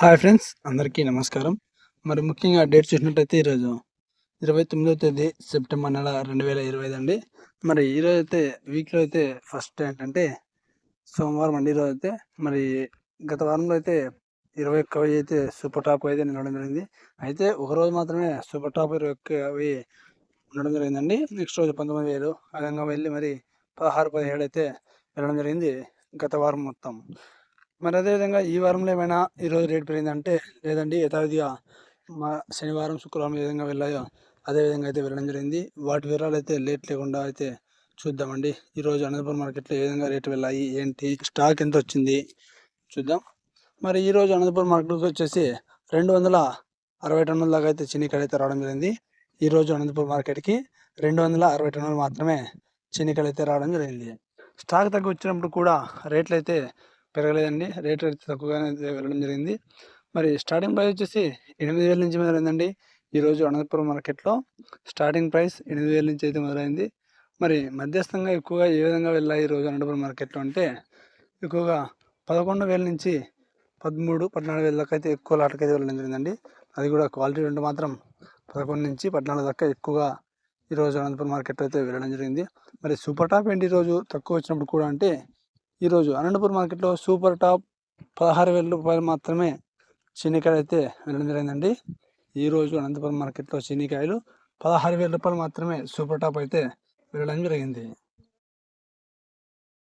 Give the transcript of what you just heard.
Hi friends అందరికీ నమస్కారం. మరి ముఖ్యంగా డేట్ చూసినట్టయితే ఈరోజు ఇరవై తొమ్మిదవ తేదీ సెప్టెంబర్ నెల రెండు వేల ఇరవై ఐదు అండి. మరి ఈరోజు అయితే వీక్లో అయితే ఫస్ట్ ఏంటంటే సోమవారం అండి ఈరోజు అయితే మరి గత వారంలో అయితే ఇరవై ఒక్క వెయ్యి అయితే సూపర్ టాప్ అయితే నిలవడం జరిగింది. అయితే ఒక రోజు మాత్రమే సూపర్ టాప్ ఇరవై ఒక్క వెయ్యి ఉండడం జరిగిందండి. నెక్స్ట్ రోజు పంతొమ్మిది వేలు అదనంగా వెళ్ళి మరి పదహారు పదిహేడు అయితే వెళ్ళడం జరిగింది గత వారం మొత్తం. మరి అదేవిధంగా ఈ వారంలో ఏమైనా ఈరోజు రేట్ పెరిగిందంటే లేదండి యథావిధిగా మా శనివారం శుక్రవారం ఏ విధంగా వెళ్ళాయో అదే విధంగా అయితే వెళ్ళడం జరిగింది. వాటి వివరాలు అయితే లేట్ లేకుండా అయితే చూద్దామండి. ఈరోజు అనంతపురం మార్కెట్లో ఏ విధంగా రేటు వెళ్ళాయి ఏంటి స్టాక్ ఎంత వచ్చింది చూద్దాం. మరి ఈరోజు అనంతపురం మార్కెట్కి వచ్చేసి రెండు వందల అరవై టన్నుల దాకా అయితే చిన్నికాయలు అయితే రావడం జరిగింది. ఈరోజు అనంతపురం మార్కెట్కి రెండు వందల అరవై టన్నులు మాత్రమే చిన్నికాయలు అయితే రావడం జరిగింది. స్టాక్ తగ్గి వచ్చినప్పుడు కూడా రేట్లు అయితే పెరగలేదండి. రేట్ అయితే తక్కువగానే వెళ్ళడం జరిగింది. మరి స్టార్టింగ్ ప్రైస్ వచ్చేసి ఎనిమిది వేల నుంచి మొదలైందండి. ఈరోజు అనంతపురం మార్కెట్లో స్టార్టింగ్ ప్రైస్ ఎనిమిది వేల నుంచి అయితే మొదలైంది. మరి మధ్యస్థంగా ఎక్కువగా ఏ విధంగా వెళ్ళాయి ఈరోజు అనంతపురం మార్కెట్లో అంటే ఎక్కువగా పదకొండు వేల నుంచి పదమూడు పద్నాలుగు వేల దాకా అయితే ఎక్కువ లాటకైతే వెళ్ళడం జరిగిందండి. అది కూడా క్వాలిటీ ఉంటే మాత్రం పదకొండు నుంచి పద్నాలుగు దాకా ఎక్కువగా ఈరోజు అనంతపురం మార్కెట్ అయితే వెళ్ళడం జరిగింది. మరి సూపర్ టాప్ ఏంటి ఈరోజు తక్కువ వచ్చినప్పుడు కూడా అంటే ఈరోజు అనంతపురం మార్కెట్లో సూపర్ టాప్ పదహారు వేల రూపాయలు మాత్రమే చీనికాయలు అయితే వెళ్ళడం జరిగిందండి. ఈరోజు అనంతపురం మార్కెట్లో చీనికాయలు పదహారు వేల రూపాయలు మాత్రమే సూపర్ టాప్ అయితే వెళ్ళడం జరిగింది.